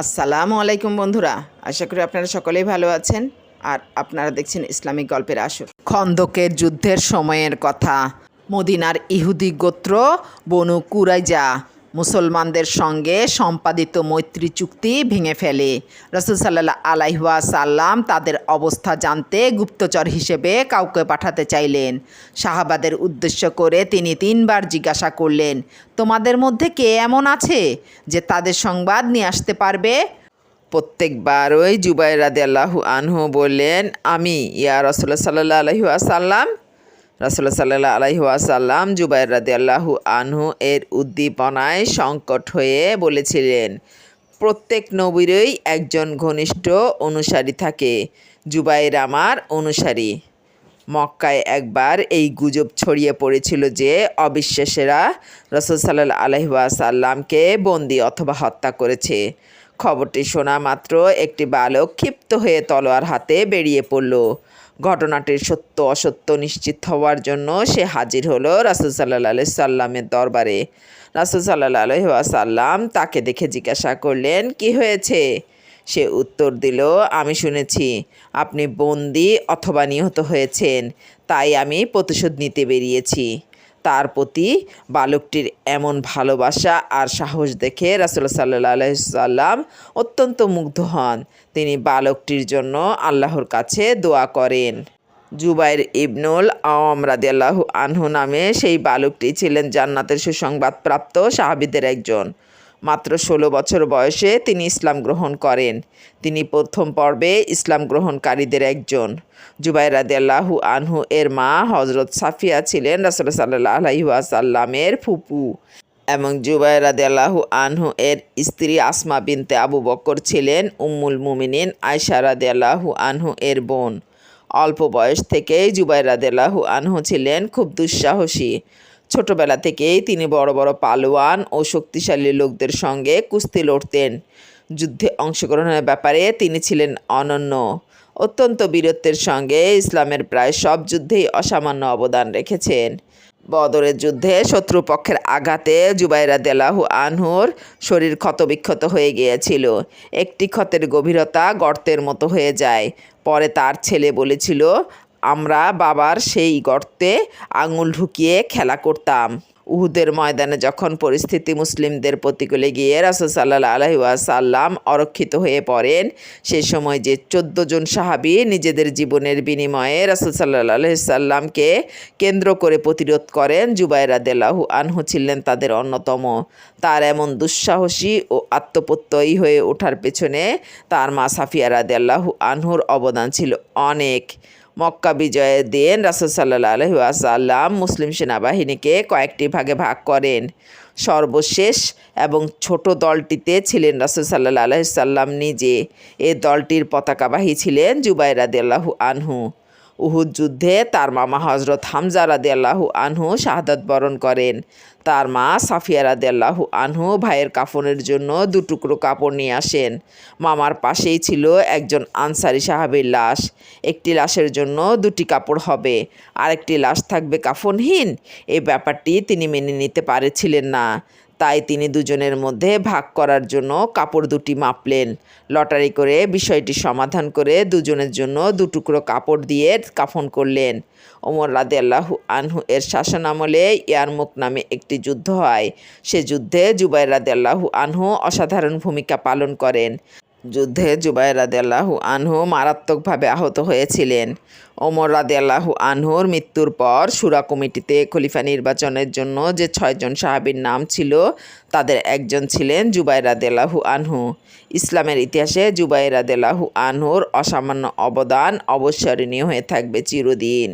আসসালামু আলাইকুম বন্ধুরা, আশা করি আপনারা সকলেই ভালো আছেন। আর আপনারা দেখছেন ইসলামিক গল্পের আসর। খন্দকের যুদ্ধের সময়ের কথা, মদিনার ইহুদি গোত্র বনু কুরাইজা। মুসলমানদের সঙ্গে সম্পাদিত মৈত্রী চুক্তি ভেঙে ফেলে। রসুল সাল্লাহ আলাইহুয়া সাল্লাম তাদের অবস্থা জানতে গুপ্তচর হিসেবে কাউকে পাঠাতে চাইলেন। শাহাবাদের উদ্দেশ্য করে তিনি তিনবার জিজ্ঞাসা করলেন, তোমাদের মধ্যে কে এমন আছে যে তাদের সংবাদ নিয়ে আসতে পারবে? প্রত্যেকবারই জুবাই রাদে আল্লাহু আনহু বললেন, আমি, ইয়া রসুল্লাহ সাল্লাহ আলহি আসাল্লাম রসুল্লাহ সাল্লাহ আলহি আসাল্লাম জুবাই রাদে আল্লাহু আনহু এর উদ্দীপনায় সংকট হয়ে বলেছিলেন, প্রত্যেক নবীরই একজন ঘনিষ্ঠ অনুসারী থাকে, জুবাইর আমার অনুসারী। মক্কায় একবার এই গুজব ছড়িয়ে পড়েছিল যে অবিশ্বাসেরা রসুল সাল্লাহ আলহিহাসাল্লামকে বন্দি অথবা হত্যা করেছে। খবরটি শোনা মাত্র একটি বালক ক্ষিপ্ত হয়ে তলোয়ার হাতে বেরিয়ে পড়ল। ঘটনাটির সত্য অসত্য নিশ্চিত হওয়ার জন্য সে হাজির হলো রাসুল সাল্লাহ সাল্লামের দরবারে। রাসুল সাল্লাহ আলহিহাসাল্লাম তাকে দেখে জিজ্ঞাসা করলেন, কি হয়েছে? সে উত্তর দিল, আমি শুনেছি, আপনি বন্দি অথবা নিহত হয়েছেন, তাই আমি প্রতিশোধ নিতে বেরিয়েছি। তার প্রতি বালকটির এমন ভালোবাসা আর সাহস দেখে রাসুল্লাহ সাল্লাহ আলহিসাল্লাম অত্যন্ত মুগ্ধ হন। তিনি বালকটির জন্য আল্লাহর কাছে দোয়া করেন। জুবাইর ইবনুল আওয়াম রাদিয়াল্লাহু আনহু নামে সেই বালকটি ছিলেন জান্নাতের সুসংবাদপ্রাপ্ত সাহাবিদের একজন। মাত্র ষোলো বছর বয়সে তিনি ইসলাম গ্রহণ করেন। তিনি প্রথম পর্বে ইসলাম গ্রহণকারীদের একজন। জুবাইর রাদিয়াল্লাহু আনহু এর মা হজরত সাফিয়া ছিলেন রাসুল সাল্লাহ আলহিহাসাল্লামের ফুপু এবং জুবাইর রাদিয়াল্লাহু আনহু এর স্ত্রী আসমা বিনতে আবু বকর ছিলেন উম্মুল মুমিনিন আয়সা রাদিয়াল্লাহু আনহু এর বোন। অল্প বয়স থেকেই জুবাইর রাদিয়াল্লাহু আনহু ছিলেন খুব দুঃসাহসী। ছোটবেলা থেকেই তিনি বড় বড় পালোয়ান ও শক্তিশালী লোকদের সঙ্গে কুস্তি লড়তেন। যুদ্ধে অংশগ্রহণের ব্যাপারে তিনি ছিলেন অনন্য। অত্যন্ত বীরত্বের সঙ্গে ইসলামের প্রায় সব যুদ্ধেই অসামান্য অবদান রেখেছেন। বদরের যুদ্ধে শত্রুপক্ষের আঘাতে জুবাইরা দেলাহু আনহুর শরীর ক্ষতবিক্ষত হয়ে গিয়েছিল। একটি ক্ষতের গভীরতা গর্তের মতো হয়ে যায়। পরে তার ছেলে বলেছিল আমরা বাবার সেই গর্তে আঙুল ঢুকিয়ে খেলা করতাম। উহুদের ময়দানে যখন পরিস্থিতি মুসলিমদের প্রতিকূলে গিয়ে রাসুল সাল্লাহ আলহিউসাল্লাম অরক্ষিত হয়ে পড়েন, সে সময় যে চোদ্দ জন সাহাবি নিজেদের জীবনের বিনিময়ে রাসুল সাল্লাহ আলহিসাল্লামকে কেন্দ্র করে প্রতিরোধ করেন, জুবাইরা দেলাহু আনহু ছিলেন তাদের অন্যতম। তার এমন দুঃসাহসী ও আত্মপ্রত্যয়ী হয়ে ওঠার পেছনে তার মা সাফিয়ারা দেল্লাহু আনহুর অবদান ছিল অনেক। মক্কা বিজয়ে দিন রাসুল সাল্লাহ আলহি আসাল্লাম মুসলিম সেনাবাহিনীকে কয়েকটি ভাগে ভাগ করেন। সর্বশেষ এবং ছোট দলটিতে ছিলেন রাসুল সাল্লাহ আলহিসাল্লাম নিজে। এ দলটির পতাকাবাহী ছিলেন জুবাইরাদ আনহু। উহুদ যুদ্ধে তার মামা হজরত হামজা রাদে আল্লাহু আনহু শাহাদত বরণ করেন। তার মা সাফিয়া রাদে আনহু ভাইয়ের কাফনের জন্য দুটুকরো কাপড় নিয়ে আসেন। মামার পাশেই ছিল একজন আনসারি সাহাবির লাশ। একটি লাশের জন্য দুটি কাপড় হবে। আরেকটি লাশ থাকবে কাফনহীন। এই ব্যাপারটি তিনি মেনে নিতে পারেছিলেন না। তাই তিনি দুজনের মধ্যে ভাগ করার জন্য কাপড় দুটি মাপলেন। লটারি করে বিষয়টি সমাধান করে দুজনের জন্য দুটুকরো কাপড় দিয়ে কাফন করলেন। ওমর রাদে আল্লাহু আনহু এর শাসন আমলে ইয়ারমুখ নামে একটি যুদ্ধ হয়। সে যুদ্ধে জুবাই রাদে আল্লাহু আনহু অসাধারণ ভূমিকা পালন করেন। যুদ্ধে জুবাই রাদেল্লাহু আনহু মারাত্মকভাবে আহত হয়েছিলেন। ওমর রাদেল্লাহু আনহুর মৃত্যুর পর সুরা কমিটিতে খলিফা নির্বাচনের জন্য যে ছয়জন সাহাবির নাম ছিল, তাদের একজন ছিলেন জুবাই রাদেল্লাহু আনহু। ইসলামের ইতিহাসে জুবাই রাদেল্লাহু আনহুর অসামান্য অবদান অবস্মরণীয় হয়ে থাকবে চিরদিন।